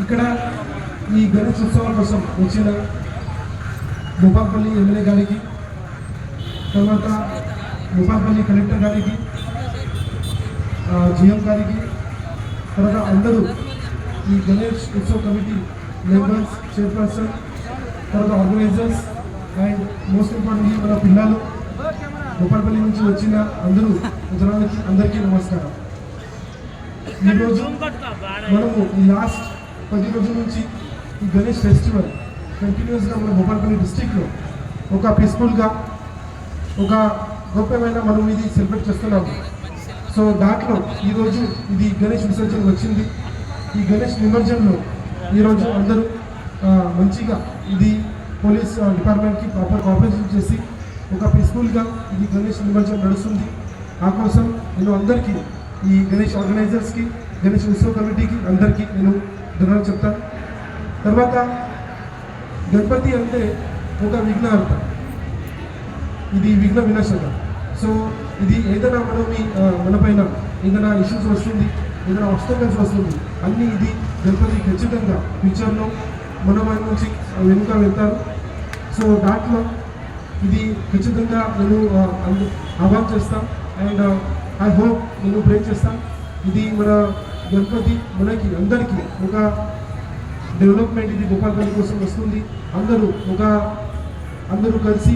ఇక్కడ ఈ గణేష్ ఉత్సవాల కోసం వచ్చిన భూపాల్పల్లి ఎమ్మెల్యే గారికి తర్వాత భూపాల్పల్లి కలెక్టర్ గారికి జిఎం గారికి తర్వాత అందరూ ఈ గణేష్ ఉత్సవ కమిటీ మెంబర్స్ చైర్పర్సన్ తర్వాత ఆర్గనైజర్స్ అండ్ మోస్ట్ ఇంపార్టెంట్లీ మన పిల్లలు భూపాల్పల్లి నుంచి వచ్చిన అందరూ జనానికి అందరికీ నమస్కారం. ఈరోజు మనము ఈ లాస్ట్ పది రోజుల నుంచి ఈ గణేష్ ఫెస్టివల్ కంటిన్యూస్గా మన భూపాలపల్లి డిస్టిక్లో ఒక పీస్ఫుల్గా ఒక గొప్పమైన మనం ఇది సెలబ్రేట్ చేస్తున్నాము. సో దాంట్లో ఈరోజు ఇది గణేష్ విసర్జన వచ్చింది. ఈ గణేష్ నిమజ్జనంలో ఈరోజు అందరూ మంచిగా ఇది పోలీస్ డిపార్ట్మెంట్కి ప్రాపర్ కాపరేషన్ చేసి ఒక పీస్ఫుల్గా ఇది గణేష్ నిమజ్జనం నడుస్తుంది. ఆ కోసం నేను అందరికీ ఈ గణేష్ ఆర్గనైజర్స్కి గణేష్ ఉత్సవ కమిటీకి అందరికీ నేను ధన్యవాదాలు చెప్తాను తర్వాత గణపతి అంటే ఒక విఘ్నహర్త ఇది విఘ్న వినాశక సో ఇది ఏదైనా మనం మనపైన ఏదైనా ఇష్యూస్ వస్తుంది ఏదైనా ఆబ్స్టకల్స్ వస్తుంది అన్నీ ఇది గణపతి ఖచ్చితంగా ఫ్యూచర్లో మన మన నుంచి వెనుక వెళ్తారు. సో దాంట్లో ఇది ఖచ్చితంగా నేను ఆ, ఆహ్వాన్ చేస్తాం. అండ్ ఐ హోప్ నేను ప్రే చేస్తాం. ఇది మన గణపతి మనకి అందరికీ ఒక డెవలప్మెంట్ ఇది గోపాలపల్లి కోసం వస్తుంది. అందరూ ఒక అందరూ కలిసి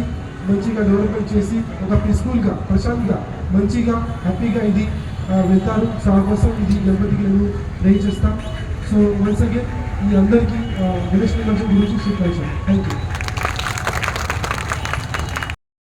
మంచిగా డెవలప్మెంట్ చేసి ఒక పీస్ఫుల్గా ప్రశాంతంగా మంచిగా హ్యాపీగా ఇది వెళ్తారు. చాలా కోసం ఇది గణపతికి నేను ప్రే చేస్తాం. సో వన్స్ అగైన్ ఈ అందరికీ గణేష్ గురించి చెప్పాను థ్యాంక్ యూ